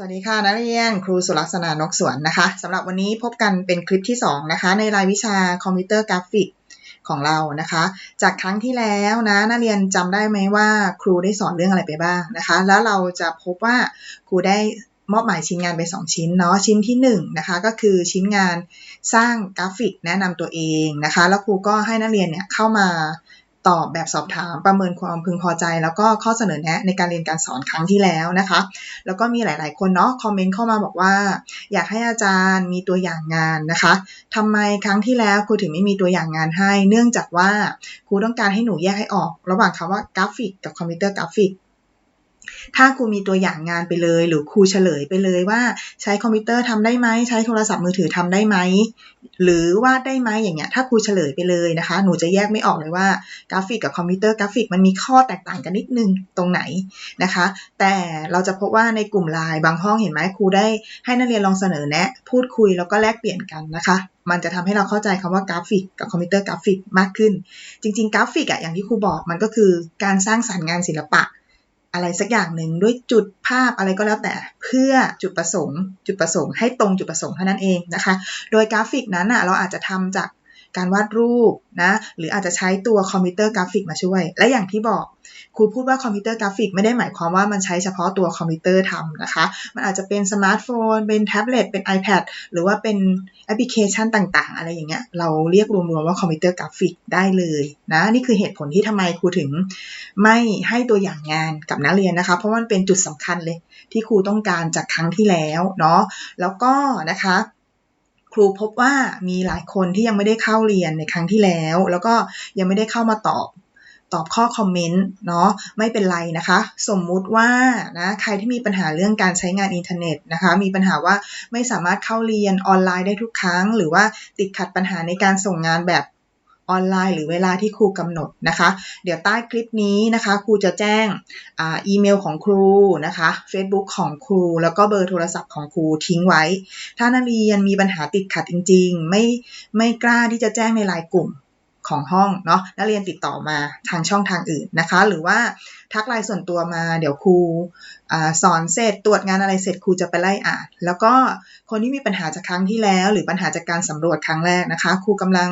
สวัสดีค่ะนักเรียนครูสุลักษณานกสวนนะคะสำหรับวันนี้พบกันเป็นคลิปที่ 2 นะคะ ในรายวิชาคอมพิวเตอร์กราฟิกของเรานะคะ จากครั้งที่แล้วนะนักเรียนจำได้ไหมว่าครูได้สอนเรื่องอะไรไปบ้างนะคะ แล้วเราจะพบว่าครูได้มอบหมายชิ้นงานไป 2 ชิ้นเนาะชิ้นที่1นะคะก็คือชิ้นงานสร้างกราฟิกแนะนำตัวเองนะคะ แล้วครูก็ให้นักเรียนเนี่ยเข้ามา ตอบแบบสอบถามประเมินความพึงพอใจ แล้วก็ข้อเสนอแนะในการเรียนการสอนครั้งที่แล้วนะคะ แล้วก็มีหลาย ๆ คนเนาะคอมเมนต์เข้ามาบอกว่า อยากให้อาจารย์มีตัวอย่างงานนะคะทำไมครั้งที่แล้วครูถึงไม่มีตัวอย่างงานให้ เนื่องจากว่าครูต้องการให้หนูแยกให้ออก ระหว่างคำว่ากราฟิกกับคอมพิวเตอร์กราฟิก ถ้าครูมีตัวอย่างงานไปเลย หรือครูเฉลยไปเลยว่า ใช้คอมพิวเตอร์ทำได้ไหมใช้โทรศัพท์มือถือทำได้ไหมหรือวาดได้ไหมอย่างเงี้ยถ้าครูเฉลยไปเลยนะคะ หนูจะแยกไม่ออกเลยว่ากราฟิกกับคอมพิวเตอร์กราฟิกมันมีข้อแตกต่างกันนิดนึงตรงไหนนะคะ แต่เราจะพบว่าในกลุ่มไลน์บางห้องเห็นไหมครูได้ให้นักเรียนลองเสนอแนะ พูดคุยแล้วก็แลกเปลี่ยนกันนะคะ มันจะทำให้เราเข้าใจคำว่ากราฟิกกับคอมพิวเตอร์กราฟิกมากขึ้น จริง ๆ กราฟิกอะอย่างที่ครูบอกมันก็คือการสร้างสรรค์งานศิลปะ อะไรสักอย่างหนึ่งด้วยจุดภาพอะไรก็แล้วแต่เพื่อจุดประสงค์ จุดประสงค์ให้ตรงจุดประสงค์เท่านั้นเองนะคะ โดยกราฟิกนั้นอะเราอาจจะทำจาก การวาดรูปนะหรืออาจจะใช้ตัวคอมพิวเตอร์กราฟิกมาช่วย และอย่างที่บอกครูพูดว่าคอมพิวเตอร์กราฟิกไม่ได้หมายความว่ามันใช้เฉพาะตัวคอมพิวเตอร์ทำนะคะ มันอาจจะเป็นสมาร์ทโฟน เป็นแท็บเล็ต เป็น iPad หรือว่าเป็นแอปพลิเคชันต่างๆ อะไรอย่างเงี้ย เราเรียกรวมๆว่าคอมพิวเตอร์กราฟิกได้เลยนะ นี่คือเหตุผลที่ทำไมครูถึงไม่ให้ตัวอย่างงานกับนักเรียนนะคะ เพราะมันเป็นจุดสำคัญเลยที่ครูต้องการจากครั้งที่แล้วเนาะ แล้วก็นะคะ รูพบว่ามีหลายคนที่ยังไม่ได้เข้าเรียนในครั้งที่แล้ว แล้วก็ยังไม่ได้เข้ามาตอบตอบข้อคอมเมนต์เนาะไม่เป็นไรนะคะ สมมุติว่านะใครที่มีปัญหาเรื่องการใช้งานอินเทอร์เน็ตนะคะ มีปัญหาว่าไม่สามารถเข้าเรียนออนไลน์ได้ทุกครั้ง หรือว่าติดขัดปัญหาในการส่งงานแบบ ออนไลน์ หรือเวลาที่ครูกำหนดนะคะ เดี๋ยวใต้คลิปนี้นะคะครูจะแจ้งอีเมลของครูนะคะ Facebook ของครู แล้วก็เบอร์โทรศัพท์ของครูทิ้งไว้ ถ้านักเรียนมีปัญหาติดขัดจริง ๆ ไม่ไม่กล้าที่จะแจ้งในไลน์กลุ่ม ของห้องเนาะนักเรียนติดต่อมาทางช่องทางอื่นนะคะ หรือว่าทักไลน์ส่วนตัวมาเดี๋ยวครูอสอนเสร็จตรวจงานอะไรเสร็จครูจะไปไล่อ่าน แล้วก็คนที่มีปัญหาจากครั้งที่แล้ว หรือปัญหาจากการสำรวจครั้งแรกนะคะครูกำลัง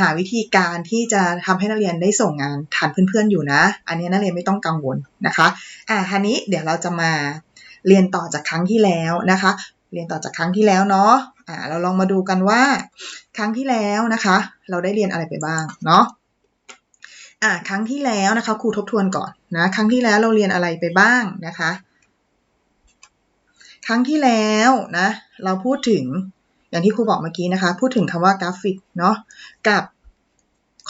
หาวิธีการที่จะทำให้นักเรียนได้ส่งงานทันเพื่อนๆอยู่นะ อันนี้นักเรียนไม่ต้องกังวลนะคะอ่าทีนี้เดี๋ยวเราจะมาเรียนต่อจากครั้งที่แล้วนะคะ เรียนต่อจากครั้งที่แล้วเนาะ อ่าเราลองมาดูกันว่า ครั้งที่แล้วนะคะ เราได้เรียนอะไรไปบ้างเนาะอ่าครั้งที่แล้วนะคะครูทบทวนก่อนนะครั้งที่แล้วเราเรียนอะไรไปบ้างนะคะ ครั้งที่แล้วนะเราพูดถึงอย่างที่ครูบอกเมื่อกี้นะคะ พูดถึงคำว่ากราฟิกเนาะกับ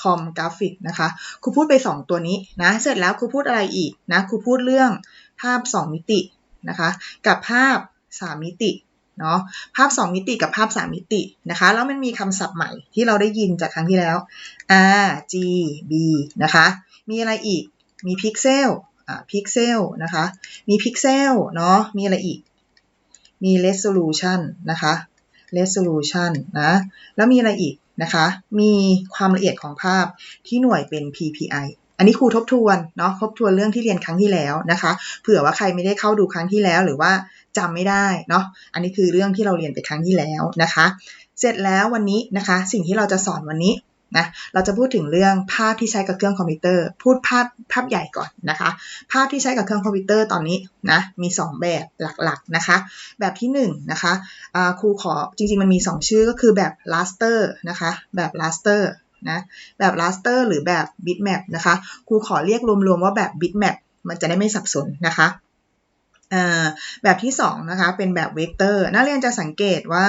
คอมกราฟิกนะคะครูพูดไป 2 ตัวนี้นะเสร็จแล้วครูพูดอะไรอีกนะครูพูดเรื่องภาพ 2 มิตินะคะ กับภาพ 3 มิติ เนาะภาพ 2 มิติกับภาพ 3 มิตินะคะแล้วมันมีคำศัพท์ใหม่ที่เราได้ยินจากครั้งที่แล้ว R G B นะคะมีอะไรอีกมีพิกเซลอ่าพิกเซลนะคะมีพิกเซลเนาะมีอะไรอีก มี resolution นะคะ resolution นะแล้วมีอะไรอีกนะคะ มีความละเอียดของภาพที่หน่วยเป็น PPI อันนี้ครูทบทวนเนาะทบทวนเรื่องที่เรียนครั้งที่แล้วนะคะ เผื่อว่าใครไม่ได้เข้าดูครั้งที่แล้วหรือว่าจำไม่ได้เนาะอันนี้คือเรื่องที่เราเรียนไปครั้งที่แล้วนะคะ เสร็จแล้ววันนี้นะคะ สิ่งที่เราจะสอนวันนี้นะเราจะพูดถึงเรื่องภาพที่ใช้กับเครื่องคอมพิวเตอร์ พูดภาพภาพใหญ่ก่อนนะคะ ภาพที่ใช้กับเครื่องคอมพิวเตอร์ตอนนี้นะมี 2 แบบหลักๆนะคะ แบบที่1นนะคะครูขอจริงๆมันมี 2 ชื่อก็คือแบบ raster นะคะแบบ raster นะแบบ raster หรือแบบ bitmap นะคะครูขอเรียกรวมๆว่าแบบ bitmap มันจะได้ไม่สับสนนะคะแบบที่2นะคะเป็นแบบเวกเตอร์นักเรียนจะสังเกตว่า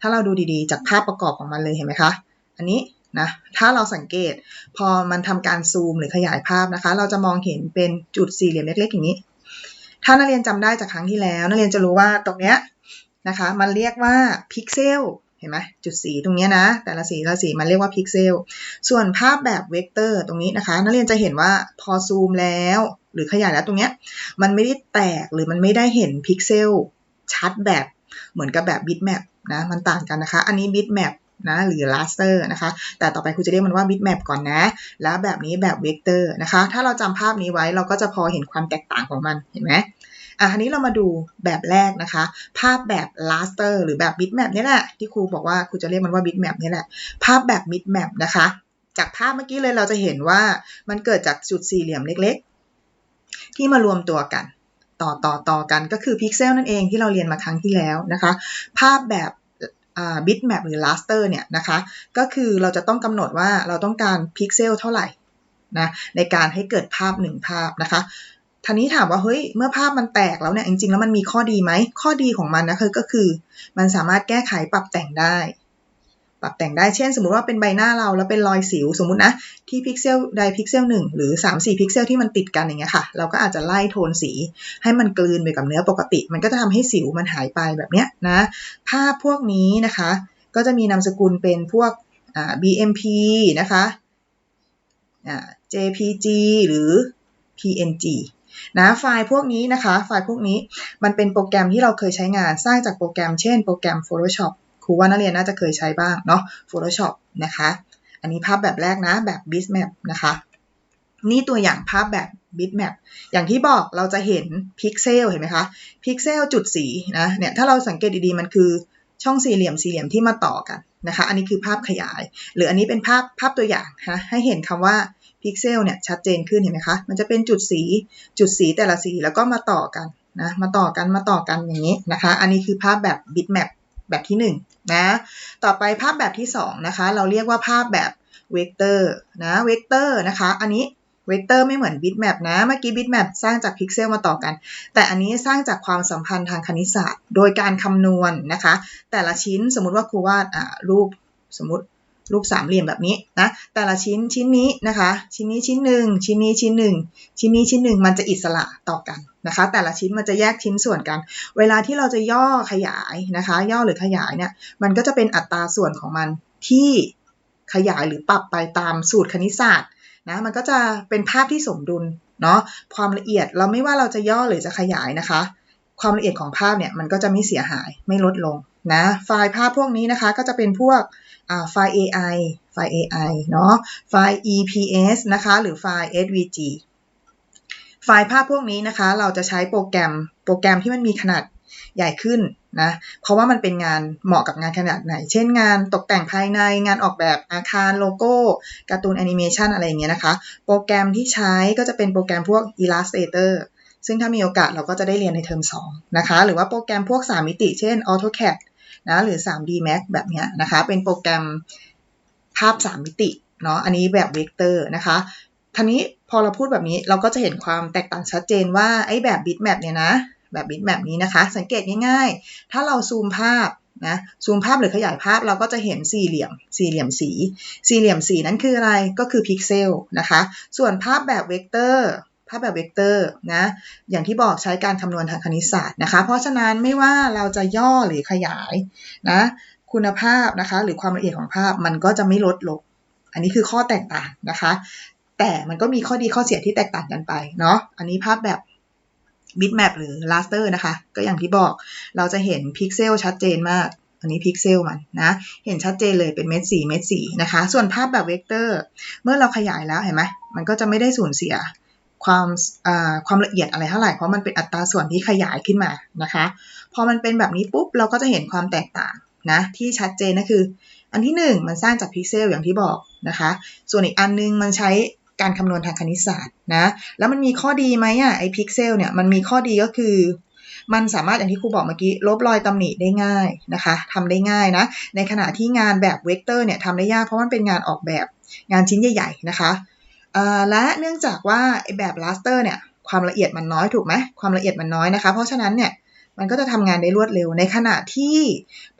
ถ้าเราดูดีๆ จากภาพประกอบของมันเลยเห็นไหมคะอันนี้นะถ้าเราสังเกตพอมันทำการซูมหรือขยายภาพนะคะ เราจะมองเห็นเป็นจุดสี่เหลี่ยมเล็กๆอย่างนี้ ถ้านักเรียนจำได้จากครั้งที่แล้ว นักเรียนจะรู้ว่าตรงเนี้ยนะคะ มันเรียกว่าพิกเซล เห็นไหมจุดสีตรงนี้นะ แต่ละสีละสีมันเรียกว่าพิกเซล ส่วนภาพแบบเวกเตอร์ตรงนี้นะคะ นักเรียนจะเห็นว่าพอซูมแล้ว หรือขยายแล้วตรงเนี้ยมันไม่ได้แตกหรือมันไม่ได้เห็นพิกเซลชัดแบบเหมือนกับแบบบิตแมปนะมันต่างกันนะคะ อันนี้บิตแมปนะหรือ raster นะคะ แต่ต่อไปครูจะเรียกมันว่า bitmap ก่อนนะ แล้วแบบนี้แบบ vector นะคะ ถ้าเราจำภาพนี้ไว้เราก็จะพอเห็นความแตกต่างของมันเห็นไหม อะทีนี้เรามาดูแบบแรกนะคะ ภาพแบบ raster หรือแบบ bitmap นี่แหละที่ครูบอกว่าครูจะเรียกมันว่า bitmap นี่แหละ ภาพแบบ bitmap นะคะ จากภาพเมื่อกี้เลยเราจะเห็นว่ามันเกิดจากจุดสี่เหลี่ยมเล็กๆ ที่มารวมตัวกัน ต่อต่อต่อกันก็คือพิกเซลนั่นเองที่เราเรียนมาครั้งที่แล้วนะคะ ภาพแบบบิตแมปหรือ raster เนี่ยนะคะ ก็คือเราจะต้องกำหนดว่าเราต้องการพิกเซลเท่าไหร่นะในการให้เกิดภาพหนึ่งภาพนะคะ ทีนี้ถามว่าเฮ้ย เมื่อภาพมันแตกแล้วเนี่ยจริงๆ แล้วมันมีข้อดีไหม ข้อดีของมันนะคือก็คือ มันสามารถแก้ไขปรับแต่งได้ ปรับแต่งได้เช่น สมมุติว่าเป็นใบหน้าเราแล้วเป็นรอยสิวสมมุตินะที่พิกเซลใดพิกเซลหนึ่งหรือ3 4พิกเซลที่มันติดกันอย่างเงี้ยค่ะ เราก็อาจจะไล่โทนสี ให้มันกลืนไปกับเนื้อปกติ มันก็จะทำให้สิวมันหายไปแบบเนี้ยนะ ภาพพวกนี้นะคะ ก็จะมีนามสกุลเป็นพวก BMP นะคะ JPG หรือ PNG นะไฟล์พวกนี้นะคะ ไฟล์พวกนี้มันเป็นโปรแกรมที่เราเคยใช้งานสร้างจากโปรแกรมเช่นโปรแกรม Photoshop ครูว่านักเรียนน่าจะเคยใช้บ้างเนาะ Photoshop นะคะ อันนี้ภาพแบบแรกนะแบบ bitmap นะคะ นี่ตัวอย่างภาพแบบ bitmap อย่างที่บอกเราจะเห็นพิกเซลเห็นไหมคะพิกเซลจุดสีนะเนี่ยถ้าเราสังเกตดีๆมันคือช่องสี่เหลี่ยมสี่เหลี่ยมที่มาต่อกันนะคะ อันนี้คือภาพขยาย หรืออันนี้เป็นภาพภาพตัวอย่างนะให้เห็นคำว่า พิกเซลเนี่ยชัดเจนขึ้นเห็นไหมคะ มันจะเป็นจุดสีจุดสีแต่ละสีแล้วก็มาต่อกันนะมาต่อกันมาต่อกันอย่างนี้นะคะ อันนี้คือภาพแบบบิตแมปแบบที่1นนะต่อไปภาพแบบที่2นะคะเราเรียกว่าภาพแบบเวกเตอร์นะเวกเตอร์นะคะอันนี้เวกเตอร์ไม่เหมือนบิตแมปนะเมื่อกี้บิตแมปสร้างจากพิกเซลมาต่อกัน แต่อันนี้สร้างจากความสัมพันธ์ทางคณิตศาสตร์ โดยการคำนวณนนะคะ แต่ละชิ้นสมมุติว่าครูวาดรูปสมมติ รูปสามเหลี่ยมแบบนี้นะแต่ละชิ้นชิ้นนี้นะคะ ชิ้นนี้ชิ้นหนึ่งชิ้นนี้ชิ้นหนึ่งชิ้นนี้ชิ้นหนึ่งมันจะอิสระต่อกันนะคะ แต่ละชิ้นมันจะแยกชิ้นส่วนกัน เวลาที่เราจะย่อขยายนะคะ ย่อหรือขยายเนี่ยมันก็จะเป็นอัตราส่วนของมันที่ขยายหรือปรับไปตามสูตรคณิตศาสตร์นะมันก็จะเป็นภาพที่สมดุลเนาะความละเอียดเราไม่ว่าเราจะย่อหรือจะขยายนะคะ ความละเอียดของภาพเนี่ยมันก็จะไม่เสียหายไม่ลดลงนะไฟล์ภาพพวกนี้นะคะก็จะเป็นพวก ไฟล์ AI ไฟล์ AI เนาะไฟล์ EPS นะคะ หรือไฟล์ SVG ไฟล์ภาพพวกนี้นะคะ เราจะใช้โปรแกรมโปรแกรมที่มันมีขนาดใหญ่ขึ้นนะ เพราะว่ามันเป็นงานเหมาะกับงานขนาดไหน เช่นงานตกแต่งภายในงานออกแบบอาคารโลโก้การ์ตูนแอนิเมชันอะไรอย่างเงี้ยนะคะ โปรแกรมที่ใช้ก็จะเป็นโปรแกรมพวก Illustrator ซึ่งถ้ามีโอกาสเราก็จะได้เรียนในเทอม2นะคะ หรือว่าโปรแกรมพวก 3 มิติ เช่น AutoCAD นะหรือ 3D Max แบบนี้นะคะ เป็นโปรแกรมภาพ 3 มิติเนาะอันนี้แบบเวกเตอร์นะคะทีนี้พอเราพูดแบบนี้เราก็จะเห็นความแตกต่างชัดเจนว่าไอ้แบบบิตแมปเนี่ยนะแบบบิตแมปนี้นะคะ สังเกตง่ายๆ ถ้าเราซูมภาพนะซูมภาพหรือขยายภาพเราก็จะเห็นสี่เหลี่ยม สี่เหลี่ยมสี สี่เหลี่ยมสีนั้นคืออะไรก็คือพิกเซลนะคะ ส่วนภาพแบบเวกเตอร์ ภาพแบบเวกเตอร์นะ อย่างที่บอกใช้การคำนวณทางคณิตศาสตร์นะคะ เพราะฉะนั้นไม่ว่าเราจะย่อหรือขยายนะ คุณภาพนะคะ หรือความละเอียดของภาพมันก็จะไม่ลดลง อันนี้คือข้อแตกต่างนะคะ แต่มันก็มีข้อดีข้อเสียที่แตกต่างกันไปเนาะ อันนี้ภาพแบบ bitmap หรือ raster นะคะ ก็อย่างที่บอกเราจะเห็นพิกเซลชัดเจนมาก อันนี้พิกเซลมันนะ เห็นชัดเจนเลยเป็นเม็ดสีเม็ดสีนะคะ ส่วนภาพแบบเวกเตอร์ เมื่อเราขยายแล้วเห็นไหมมันก็จะไม่ได้สูญเสีย ความความละเอียดอะไรเท่าไหร่ เพราะมันเป็นอัตราส่วนที่ขยายขึ้นมานะคะ พอมันเป็นแบบนี้ปุ๊บเราก็จะเห็นความแตกต่างนะที่ชัดเจนนะคือ อันที่ 1 มันสร้างจากพิกเซลอย่างที่บอกนะคะ ส่วนอีกอันนึงมันใช้การคำนวณทางคณิตศาสตร์นะแล้วมันมีข้อดีไหมอะไอพิกเซลเนี่ยมันมีข้อดีก็คือมันสามารถอย่างที่ครูบอกเมื่อกี้ลบรอยตำหนิได้ง่ายนะคะทำได้ง่ายนะ ในขณะที่งานแบบเวกเตอร์เนี่ยทำได้ยากเพราะมันเป็นงานออกแบบงานชิ้นใหญ่ ๆ นะคะ และเนื่องจากว่าแบบลาสเตอร์เนี่ยความละเอียดมันน้อยถูกไหมความละเอียดมันน้อยนะคะ เพราะฉะนั้นเนี่ยมันก็จะทำงานได้รวดเร็วในขณะที่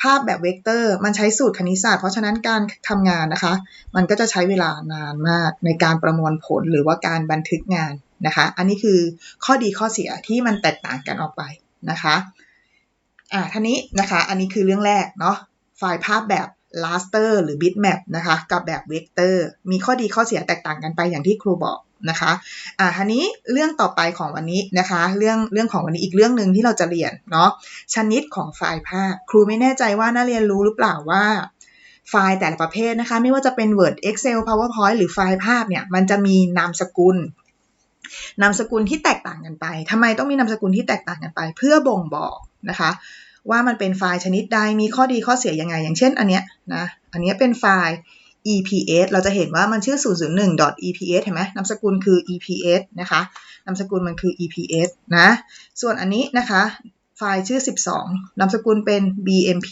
ภาพแบบเวกเตอร์มันใช้สูตรคณิตศาสตร์ เพราะฉะนั้นการทำงานนะคะ มันก็จะใช้เวลานานมากในการประมวลผลหรือว่าการบันทึกงานนะคะ อันนี้คือข้อดีข้อเสียที่มันแตกต่างกันออกไปนะคะอ่าท่านี้นะคะ อันนี้คือเรื่องแรกเนาะไฟล์ภาพแบบ raster หรือ bitmap นะคะกับแบบ vector มีข้อดีข้อเสียแตกต่างกันไปอย่างที่ครูบอกนะคะอ่าทีนี้เรื่องต่อไปของวันนี้นะคะ เรื่องเรื่องของวันนี้อีกเรื่องหนึ่งที่เราจะเรียนเนาะชนิดของไฟล์ภาพ ครูไม่แน่ใจว่านักเรียนรู้หรือเปล่าว่าไฟล์แต่ละประเภทนะคะ ไม่ว่าจะเป็น Word Excel PowerPoint หรือไฟล์ภาพเนี่ย มันจะมีนามสกุลนามสกุลที่แตกต่างกันไปทำไมต้องมีนามสกุลที่แตกต่างกันไป เพื่อบ่งบอกนะคะ ว่ามันเป็นไฟล์ชนิดใดมีข้อดีข้อเสียยังไง อย่างเช่นอันเนี้ยนะอันเนี้ยเป็นไฟล์ EPS เราจะเห็นว่ามันชื่อ 001.EPS เห็นไหมนามสกุลคือ EPS นะคะนามสกุลมันคือ EPS นะ ส่วนอันนี้นะคะ ไฟล์ชื่อ 12 นามสกุลเป็น BMP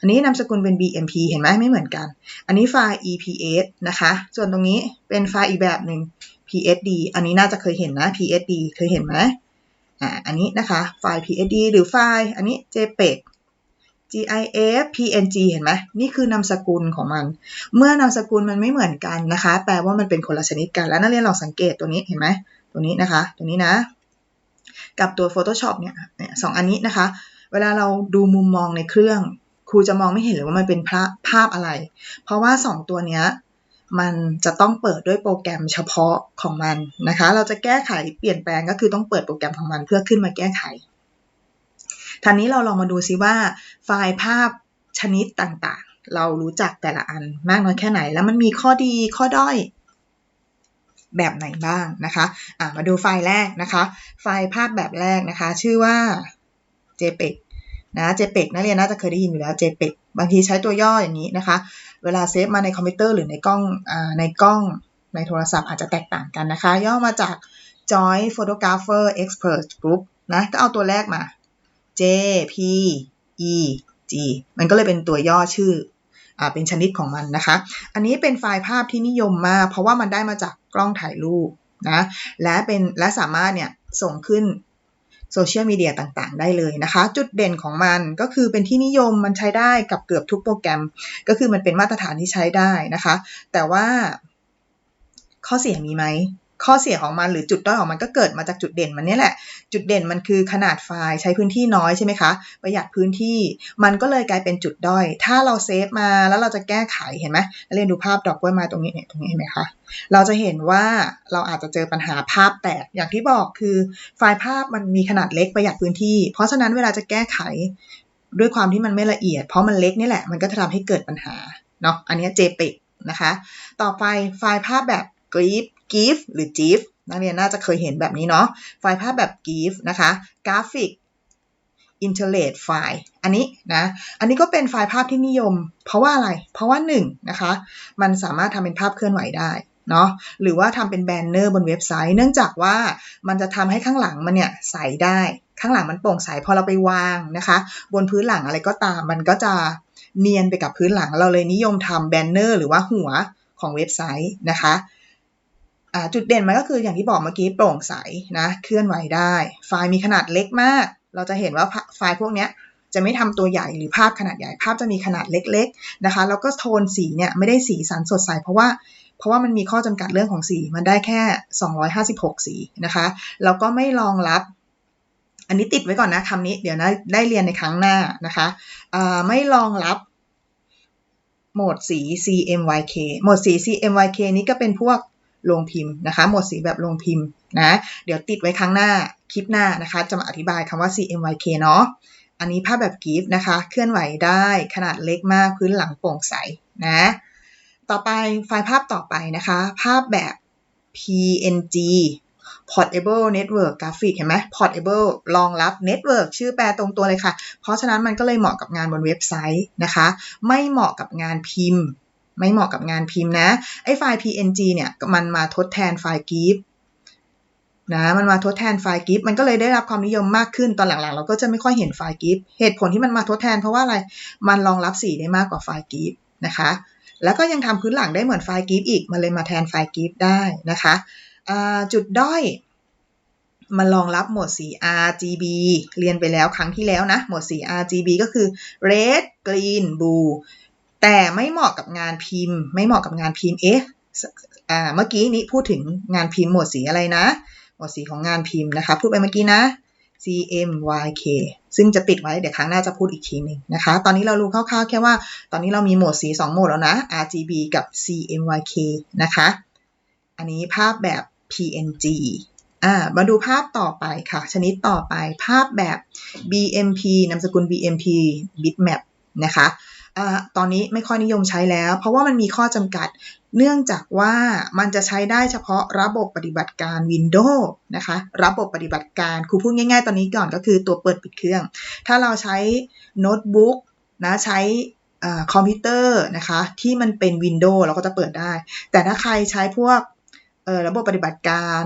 อันนี้นามสกุลเป็น BMP เห็นไหมไม่เหมือนกัน อันนี้ไฟล์ EPS นะคะ ส่วนตรงนี้เป็นไฟล์อีกแบบหนึ่ง PSD อันนี้น่าจะเคยเห็นนะ PSD เคยเห็นไหม อ่าอันนี้นะคะไฟล์ PSD หรือไฟล์อันนี้ JPEG GIF PNG เห็นไหมนี่คือนามสกุลของมัน เมื่อนามสกุลมันไม่เหมือนกันนะคะ แปลว่ามันเป็นคนละชนิดกัน แล้วนักเรียนลองสังเกตตัวนี้เห็นไหมตัวนี้นะคะ ตัวนี้นะ กับตัว Photoshop เนี่ยสองอันนี้นะคะ เวลาเราดูมุมมองในเครื่อง ครูจะมองไม่เห็นเลยว่ามันเป็นภาพอะไร เพราะว่า 2 ตัวเนี้ย มันจะต้องเปิดด้วยโปรแกรมเฉพาะของมันนะคะ เราจะแก้ไขเปลี่ยนแปลงก็คือต้องเปิดโปรแกรมของมันเพื่อขึ้นมาแก้ไขทีนี้เราลองมาดูซิว่าไฟล์ภาพชนิดต่างๆ เรารู้จักแต่ละอันมากน้อยแค่ไหน แล้วมันมีข้อดีข้อด้อยแบบไหนบ้างนะคะะมาดูไฟล์แรกนะคะ ไฟล์ภาพแบบแรกนะคะ ชื่อว่า JPEG นะ JPEG นักเรียนน่าจะเคยได้ยินอยู่แล้ว JPEG บางทีใช้ตัวย่ออย่างนี้นะคะ เวลาเซฟมาในคอมพิวเตอร์หรือในกล้องอในกล้องในโทรศัพท์อาจจะแตกต่างกันนะคะ ย่อมาจาก Joint Photographer Expert Group นะก็เอาตัวแรกมา J P E G มันก็เลยเป็นตัวย่อชื่ออเป็นชนิดของมันนะคะ อันนี้เป็นไฟล์ภาพที่นิยมมาก เพราะว่ามันได้มาจากกล้องถ่ายรูปนะและเป็นและสามารถเนี่ยส่งขึ้น โซเชียลมีเดียต่างๆ ได้เลยนะคะ จุดเด่นของมันก็คือเป็นที่นิยมมันใช้ได้กับเกือบทุกโปรแกรม ก็คือมันเป็นมาตรฐานที่ใช้ได้นะคะ แต่ว่าข้อเสียมีไหม ข้อเสียของมันหรือจุดด้อยของมันก็เกิดมาจากจุดเด่นมันนี่แหละ จุดเด่นมันคือขนาดไฟล์ใช้พื้นที่น้อยใช่ไหมคะ ประหยัดพื้นที่ มันก็เลยกลายเป็นจุดด้อย ถ้าเราเซฟมาแล้วเราจะแก้ไขเห็นไหมเรียนดูภาพดอกกล้วยม้ตรงนี้เนี่ยตรงนี้เห็นไหมคะ เราจะเห็นว่าเราอาจจะเจอปัญหาภาพแตก อย่างที่บอกคือไฟล์ภาพมันมีขนาดเล็กประหยัดพื้นที่ เพราะฉะนั้นเวลาจะแก้ไขด้วยความที่มันไม่ละเอียด เพราะมันเล็กนี่แหละ มันก็จะทำให้เกิดปัญหาเนาะ อันนี้ JPEG นะคะ ต่อไปไฟล์ภาพแบบ GIF GIF หรือ GIF นักเรียนน่าจะเคยเห็นแบบนี้เนาะไฟล์ภาพแบบ GIF นะคะ Graphic Interlate File อันนี้นะอันนี้ก็เป็นไฟล์ภาพที่นิยม เพราะว่าอะไร เพราะว่า1นนะคะมันสามารถทำเป็นภาพเคลื่อนไหวได้เนาะหรือว่าทำเป็นแบนเนอร์บนเว็บไซต์ เนื่องจากว่ามันจะทำให้ข้างหลังมันเนี่ยใสได้ ข้างหลังมันโปร่งใสพอเราไปวางนะคะ บนพื้นหลังอะไรก็ตาม มันก็จะเนียนไปกับพื้นหลังเราเลยนิยมทำแบนเนอร์หรือว่าหัวของเว็บไซต์นะคะ จุดเด่นมันก็คืออย่างที่บอกเมื่อกี้โปร่งใสนะเคลื่อนไหวได้ ไฟล์มีขนาดเล็กมาก เราจะเห็นว่าไฟล์พวกนี้จะไม่ทำตัวใหญ่หรือภาพขนาดใหญ่ภาพจะมีขนาดเล็กๆนะคะแล้วก็โทนสีเนี่ยไม่ได้สีสันสดใสเพราะว่าเพราะว่ามันมีข้อจำกัดเรื่องของสีมันได้แค่ 256 สีนะคะแล้วก็ไม่รองรับ อันนี้ติดไว้ก่อนนะคำนี้เดี๋ยวนะได้เรียนในครั้งหน้านะคะไม่รองรับโหมดสี CMYK โหมดสี CMYK นี้ก็เป็นพวก ลงพิมพ์นะคะหมดสีแบบลงพิมพ์นะเดี๋ยวติดไว้ครั้งหน้าคลิปหน้านะคะ จะมาอธิบายคำว่า CMYK เนาะอันนี้ภาพแบบกิฟนะคะ เคลื่อนไหวได้ขนาดเล็กมากพื้นหลังโปร่งใสนะต่อไปไฟล์ภาพต่อไปนะคะ ภาพแบบ PNG Portable Network Graphic เห็นไหม Portable รองรับ Network ชื่อแปลตรงตัวเลยค่ะ เพราะฉะนั้นมันก็เลยเหมาะกับงานบนเว็บไซต์นะคะ ไม่เหมาะกับงานพิมพ์ ไม่เหมาะกับงานพิมพ์นะ ไอ้ไฟล์ PNG เนี่ยมันมาทดแทนไฟล์ GIF นะมันมาทดแทนไฟล์ GIF มันก็เลยได้รับความนิยมมากขึ้นตอนหลังๆ เราก็จะไม่ค่อยเห็นไฟล์ GIF เหตุผลที่มันมาทดแทนเพราะว่าอะไรมันรองรับสีได้มากกว่าไฟล์ GIF นะคะแล้วก็ยังทำพื้นหลังได้เหมือนไฟล์ GIF อีก มันเลยมาแทนไฟล์ GIF ได้นะคะจุดด้อยมันรองรับโหมดสี RGB เรียนไปแล้วครั้งที่แล้วนะ โหมดสี RGB ก็คือ red green blue แต่ไม่เหมาะกับงานพิมพ์ ไม่เหมาะกับงานพิมพ์เอ๊ะเมื่อกี้นี้พูดถึงงานพิมพ์หมวดสีอะไรนะ หมวดสีของงานพิมพ์นะคะ พูดไปเมื่อกี้นะ CMYK ซึ่งจะติดไว้เดี๋ยวครั้งหน้าจะพูดอีกทีหนึ่งนะคะ ตอนนี้เรารู้คร่าวๆ แค่ว่า ตอนนี้เรามีโหมดสี 2 โหมดแล้วนะ RGB กับ CMYK นะคะ อันนี้ภาพแบบ PNG อ่ามาดูภาพต่อไปค่ะ ชนิดต่อไปภาพแบบ BMP นามสกุล BMP bitmap นะคะ ตอนนี้ไม่ค่อยนิยมใช้แล้ว เพราะว่ามันมีข้อจำกัด เนื่องจากว่ามันจะใช้ได้เฉพาะระบบปฏิบัติการ Windows นะคะ ระบบปฏิบัติการครูพูดง่ายๆ ตอนนี้ก่อนก็คือตัวเปิดปิดเครื่อง ถ้าเราใช้โน้ตบุ๊กนะใช้คอมพิวเตอร์นะคะที่มันเป็น Windows เราก็จะเปิดได้ แต่ถ้าใครใช้พวกระบบปฏิบัติการ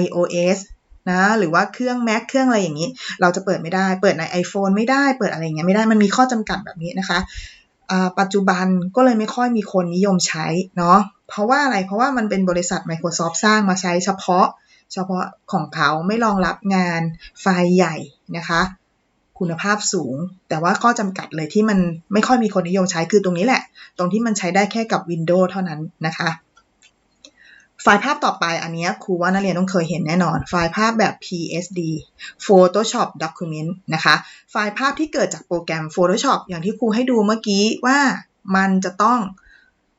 iOS นะหรือว่าเครื่อง Mac เครื่องอะไรอย่างนี้ เราจะเปิดไม่ได้ เปิดใน iPhone ไม่ได้เปิดอะไรอย่างเงี้ยไม่ได้มันมีข้อจำกัดแบบนี้นะคะปัจจุบันก็เลยไม่ค่อยมีคนนิยมใช้เนาะเพราะว่าอะไรเพราะว่ามันเป็นบริษัท Microsoft สร้างมาใช้เฉพาะ เฉพาะของเขาไม่รองรับงานไฟล์ใหญ่นะคะคุณภาพสูง แต่ว่าข้อจำกัดเลยที่มันไม่ค่อยมีคนนิยมใช้คือตรงนี้แหละ ตรงที่มันใช้ได้แค่กับ Windows เท่านั้นนะคะ ไฟล์ภาพต่อไปอันนี้ครูว่านักเรียนต้องเคยเห็นแน่นอน ไฟล์ภาพแบบ PSD Photoshop Document นะคะ ไฟล์ภาพที่เกิดจากโปรแกรม Photoshop อย่างที่ครูให้ดูเมื่อกี้ว่ามันจะต้อง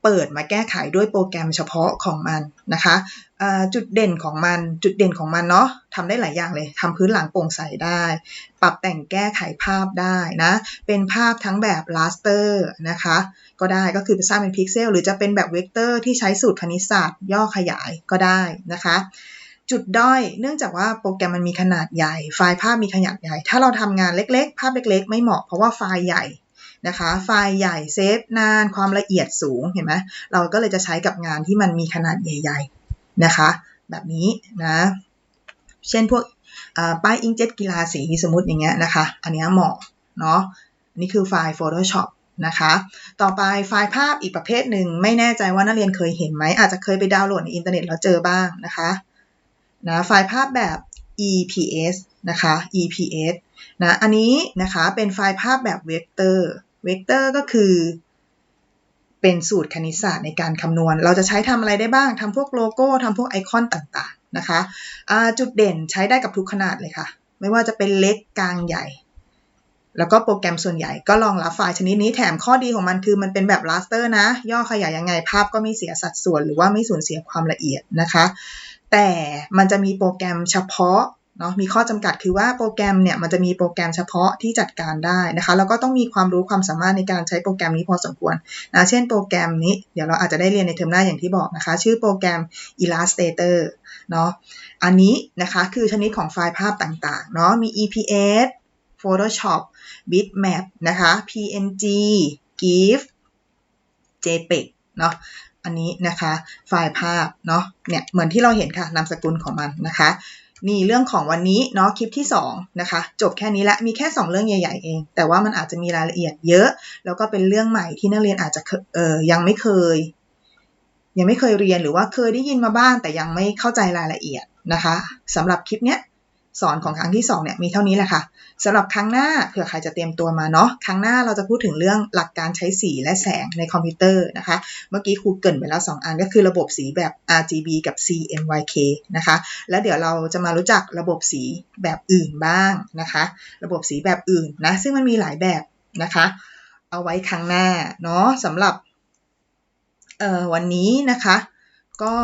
เปิดมาแก้ไขด้วยโปรแกรมเฉพาะของมันนะคะ จุดเด่นของมันจุดเด่นของมันเนาะทำได้หลายอย่างเลยทำพื้นหลังโปร่งใสได้ ปรับแต่งแก้ไขภาพได้นะ เป็นภาพทั้งแบบ raster นะคะ ก็ได้ก็คือสร้างเป็นพิกเซลหรือจะเป็นแบบเวกเตอร์ที่ใช้สูตรคณิตศาสตร์ ย่อขยายก็ได้นะคะ จุดด้อยเนื่องจากว่าโปรแกรมมันมีขนาดใหญ่ ไฟล์ภาพมีขนาดใหญ่ ถ้าเราทำงานเล็กๆ ภาพเล็ก ๆ ไม่เหมาะเพราะว่าไฟล์ใหญ่นะคะไฟล์ใหญ่เซฟนานความละเอียดสูงเห็นไหมเราก็เลยจะใช้กับงานที่มันมีขนาดใหญ่ ๆ นะคะ แบบนี้นะ เช่นพวกป้ายอิงเจ็ตกีฬาสีสมมติอย่างเงี้ยนะคะ อันนี้เหมาะเนาะนี่คือไฟล์ Photoshop นะคะ ต่อไปไฟล์ภาพอีกประเภทหนึ่ง ไม่แน่ใจว่านักเรียนเคยเห็นไหม อาจจะเคยไปดาวน์โหลดในอินเทอร์เน็ตแล้วเจอบ้างนะคะนะไฟล์ภาพแบบ EPS นะคะ EPS นะ อันนี้นะคะเป็นไฟล์ภาพแบบเวกเตอร์ เวกเตอร์ก็คือ เป็นสูตรคณิตศาสตร์ในการคำนวณ เราจะใช้ทำอะไรได้บ้างทำพวกโลโก้ทำพวกไอคอนต่างๆนะคะจุดเด่นใช้ได้กับทุกขนาดเลยค่ะ ไม่ว่าจะเป็นเล็กกลางใหญ่ แล้วก็โปรแกรมส่วนใหญ่ก็รองรับไฟล์ชนิดนี้แถมข้อดีของมันคือมันเป็นแบบ raster นะ ย่อขยายยังไงภาพก็ไม่เสียสัดส่วน หรือว่าไม่สูญเสียความละเอียดนะคะ แต่มันจะมีโปรแกรมเฉพาะ เนาะมีข้อจำกัดคือว่าโปรแกรมเนี่ยมันจะมีโปรแกรมเฉพาะที่จัดการได้นะคะแล้วก็ต้องมีความรู้ความสามารถในการใช้โปรแกรมนี้พอสมควรนะเช่นโปรแกรมนี้เดี๋ยวเราอาจจะได้เรียนในเทอมหน้าอย่างที่บอกนะคะ ชื่อโปรแกรม Illustrator เนาะอันนี้นะคะคือชนิดของไฟล์ภาพต่างๆเนาะมี EPS Photoshop Bitmap นะคะ PNG GIF JPEG เนาะอันนี้นะคะไฟล์ภาพเนาะเนี่ยเหมือนที่เราเห็นค่ะนามสกุลของมันนะคะ นี่เรื่องของวันนี้เนาะคลิปที่2นะคะจบแค่นี้ละมีแค่ 2 เรื่องใหญ่ๆเอง แต่ว่ามันอาจจะมีรายละเอียดเยอะ แล้วก็เป็นเรื่องใหม่ที่นักเรียนอาจจะเออยังไม่เคย ยังไม่เคยเรียนหรือว่าเคยได้ยินมาบ้างแต่ยังไม่เข้าใจรายละเอียดนะคะสำหรับคลิปเนี้ย สอนของครั้งที่2เนี่ยมีเท่านี้แหละค่ะสำหรับครั้งหน้าเผื่อใครจะเตรียมตัวมาเนาะครั้งหน้าเราจะพูดถึงเรื่องหลักการใช้สีและแสงในคอมพิวเตอร์นะคะ เมื่อกี้ครูเกินไปแล้ว 2 อันก็คือระบบสีแบบ RGB กับ CMYK นะคะ แล้วเดี๋ยวเราจะมารู้จักระบบสีแบบอื่นบ้างนะคะ ระบบสีแบบอื่นนะซึ่งมันมีหลายแบบนะคะ เอาไว้ครั้งหน้าเนาะสำหรับวันนี้นะคะ ก็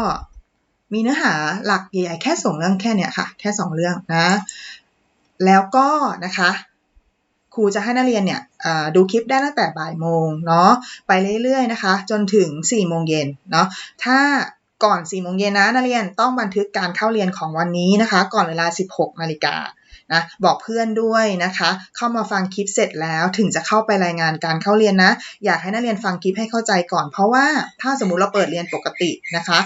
มีเนื้อหาหลักใหญ่ๆแค่สองเรื่องแค่เนี้ยค่ะ แค่สองเรื่องนะ แล้วก็นะคะครูจะให้นักเรียนเนี่ยดูคลิปได้ตั้งแต่บ่ายโมงเนาะไปเรื่อยๆนะคะ จนถึง4ี่โมงเย็นเนาะถ้าก่อน4ี่โมงเย็นนะนักเรียนต้องบันทึกการเข้าเรียนของวันนี้นะคะ ก่อนเวลา 16นาฬิกา นะบอกเพื่อนด้วยนะคะ เข้ามาฟังคลิปเสร็จแล้วถึงจะเข้าไปรายงานการเข้าเรียนนะ อยากให้นักเรียนฟังคลิปให้เข้าใจก่อน เพราะว่าถ้าสมมุติเราเปิดเรียนปกตินะคะ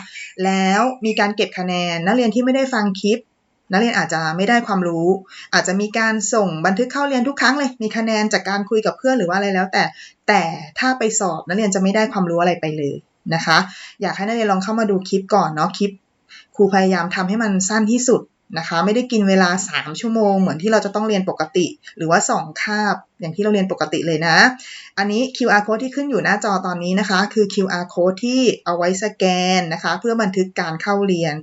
แล้วมีการเก็บคะแนน นักเรียนที่ไม่ได้ฟังคลิปนักเรียนอาจจะไม่ได้ความรู้ อาจจะมีการส่งบันทึกเข้าเรียนทุกครั้งเลย มีคะแนนจากการคุยกับเพื่อนหรือว่าอะไรแล้ว แต่แต่ถ้าไปสอบนักเรียนจะไม่ได้ความรู้อะไรไปเลยนะคะ อยากให้นักเรียนลองเข้ามาดูคลิปก่อนเนาะคลิปครูพยายามทำให้มันสั้นที่สุด นะคะ ไม่ได้กินเวลา 3 ชั่วโมง เหมือนที่เราจะต้องเรียนปกติ หรือว่า 2 คาบ อย่างที่เราเรียนปกติเลยนะ อันนี้ QR code ที่ขึ้นอยู่หน้าจอตอนนี้นะคะ คือ QR code ที่เอาไว้สแกนนะคะ เพื่อบันทึกการเข้าเรียน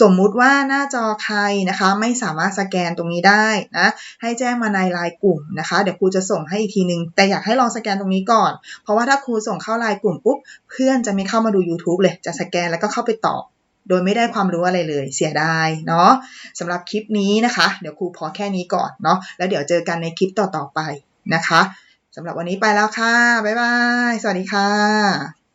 สมมุติว่าหน้าจอใครนะคะ ไม่สามารถสแกนตรงนี้ได้นะ ให้แจ้งมาในไลน์กลุ่มนะคะ เดี๋ยวครูจะส่งให้อีกทีนึง แต่อยากให้ลองสแกนตรงนี้ก่อน เพราะว่าถ้าครูส่งเข้าไลน์กลุ่มปุ๊บ เพื่อนจะไม่เข้ามาดู YouTube เลย จะสแกนแล้วก็เข้าไปตอบ โดยไม่ได้ความรู้อะไรเลยเสียดายเนาะสำหรับคลิปนี้นะคะ เดี๋ยวครูพอแค่นี้ก่อนเนาะแล้วเดี๋ยวเจอกันในคลิปต่อๆไปนะคะสำหรับวันนี้ไปแล้วค่ะ บ๊ายบาย สวัสดีค่ะ